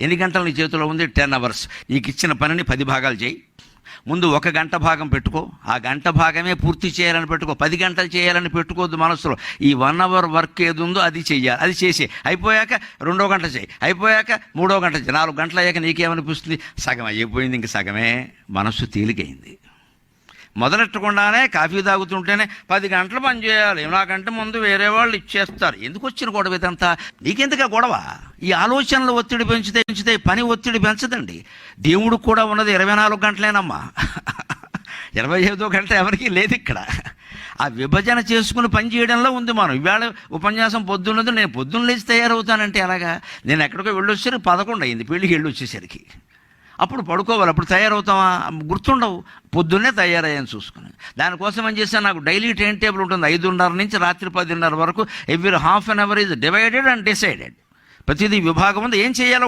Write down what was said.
ఎన్ని గంటలు నీ చేతిలో ఉంది? టెన్ అవర్స్ నీకు ఇచ్చిన పనిని పది భాగాలు చేయి. ముందు ఒక గంట భాగం పెట్టుకో. ఆ గంట భాగమే పూర్తి చేయాలని పెట్టుకో. పది గంటలు చేయాలని పెట్టుకోవద్దు మనసులో. ఈ వన్ అవర్ వర్క్ ఏది ఉందో అది చెయ్యాలి అది చేసి. అయిపోయాక రెండో గంట చేయి. అయిపోయాక మూడో గంట చేయి. నాలుగు గంటలు అయ్యాక నీకేమనిపిస్తుంది? సగం అయిపోయింది ఇంక సగమే. మనస్సు తేలికైంది. మొదలెట్టకుండానే కాఫీ తాగుతుంటేనే పది గంటలు పని చేయాలి. నాకంటే ముందు వేరే వాళ్ళు ఇచ్చేస్తారు. ఎందుకు వచ్చిన గొడవ ఇదంతా? నీకెందుకు గొడవ? ఈ ఆలోచనలు ఒత్తిడి పెంచితే పెంచితే పని ఒత్తిడి పెంచదండి. దేవుడికి కూడా ఉన్నది ఇరవై నాలుగు గంటలేనమ్మా. ఇరవై ఐదో గంట ఎవరికీ లేదు ఇక్కడ. ఆ విభజన చేసుకుని పని చేయడంలో ఉంది మనం. ఇవాళ ఉపన్యాసం పొద్దున్నది. నేను పొద్దున్న లేచి తయారవుతానంటే ఎలాగా? నేను ఎక్కడికో వెళ్ళొచ్చేసరికి పదకొండు అయింది. పెళ్ళికి వెళ్ళి వచ్చేసరికి అప్పుడు పడుకోవాలి అప్పుడు తయారవుతామా గుర్తుండవు. పొద్దున్నే తయారయ్యాను చూసుకుని దానికోసం ఏం చేశాను? నాకు డైలీ టైం టేబుల్ ఉంటుంది. ఐదున్నర నుంచి రాత్రి పదిన్నర వరకు every half an hour is divided and decided. ప్రతిదీ విభాగం ఉంది. ఏం చేయాలో